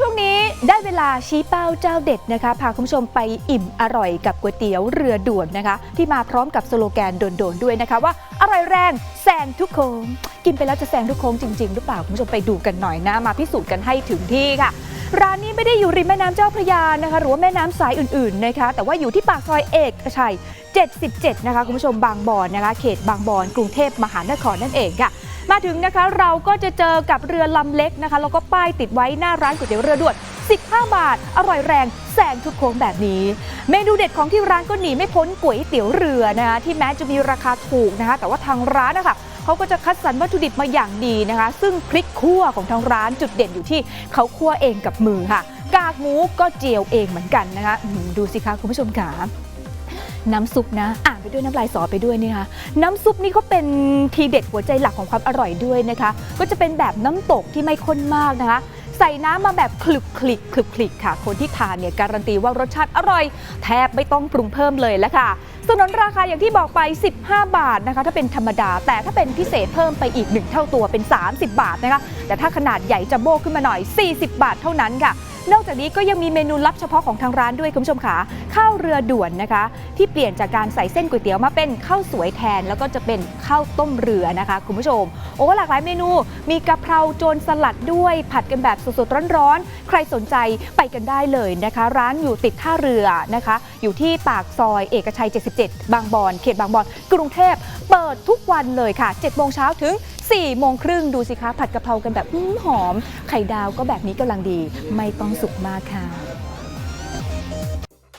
ช่วงนี้ได้เวลาชี้เป้าเจ้าเด็ดนะคะพาคุณผู้ชมไปอิ่มอร่อยกับก๋วยเตี๋ยวเรือด่วนนะคะ ที่มาพร้อมกับสโลแกนโดนๆด้วยนะคะ ว่าอร่อยแรงแซงทุกโค้งกินไปแล้วจะแซงทุกโค้งจริงๆหรือเปล่าคุณผู้ชมไปดูกันหน่อยนะมาพิสูจน์กันให้ถึงที่ค่ะ ร้านนี้ไม่ได้อยู่ริมแม่น้ำเจ้าพระยานะคะ หรือว่าแม่น้ำสายอื่นๆนะคะ แต่ว่าอยู่ที่ปากซอยเอกชัย 77 นะคะคุณผู้ชมบางบอนนะคะ เขตบางบอนกรุงเทพมหานครนั่นเองค่ะ มาถึงนะคะเราก็จะเจอกับเรือลำเล็กนะคะแล้วก็ป้ายติดไว้หน้าร้านก๋วยเตี๋ยวเรือด่วน 15 บาท อร่อยแรงแซงทุกโค้งแบบนี้ เมนูเด็ดของที่ร้านก็หนีไม่พ้นก๋วยเตี๋ยวเรือนะคะที่แม้จะมีราคาถูกนะคะแต่ว่าทางร้านนะคะเขาก็จะคัดสรรวัตถุดิบมาอย่างดีนะคะ ซึ่งพริกคั่วของทางร้านจุดเด่นอยู่ที่เขาคั่วเองกับมือค่ะ กากหมูก็เจียวเองเหมือนกันนะคะดูสิคะคุณผู้ชมค่ะ น้ำซุปนะ อ่านไปด้วยน้ำลายสอไปด้วยนี่ค่ะน้ำซุปนี่เขาเป็นทีเด็ดหัวใจหลักของความอร่อยด้วยนะคะ ก็จะเป็นแบบน้ำตกที่ไม่ข้นมากนะคะ ใส่น้ำมาแบบคลุกคลิกคลุกคลิกค่ะ คนที่ทานเนี่ยการันตีว่ารสชาติอร่อย แทบไม่ต้องปรุงเพิ่มเลยแล้วค่ะสนนราคาอย่างที่บอกไป 15 บาทนะคะ ถ้าเป็นธรรมดา แต่ถ้าเป็นพิเศษเพิ่มไปอีก 1 เท่าตัวเป็น 30 บาทนะคะ แต่ถ้าขนาดใหญ่จัมโบ้ขึ้นมาหน่อย 40 บาทเท่านั้นค่ะนอกจากนี้ก็ยังมีเมนูลับเฉพาะของทางร้านด้วยคุณผู้ชมค่ะ ข้าวเรือด่วนนะคะ ที่เปลี่ยนจากการใส่เส้นก๋วยเตี๋ยวมาเป็นข้าวสวยแทน แล้วก็จะเป็นข้าวต้มเรือนะคะ คุณผู้ชม โอ้หลากหลายเมนู มีกะเพราโจรสลัดด้วย ผัดกันแบบสดๆร้อนๆ ใครสนใจไปกันได้เลยนะคะ ร้านอยู่ติดท่าเรือนะคะ อยู่ที่ปากซอยเอกชัย 77 บางบอนเขตบางบอนกรุงเทพเปิดทุกวันเลยค่ะ7โมงเช้าถึง4โมงครึ่งดูสิคะ ผัดกะเพรากันแบบหอม ไข่ดาวก็แบบนี้กำลังดี ไม่ต้องสุกมากค่ะ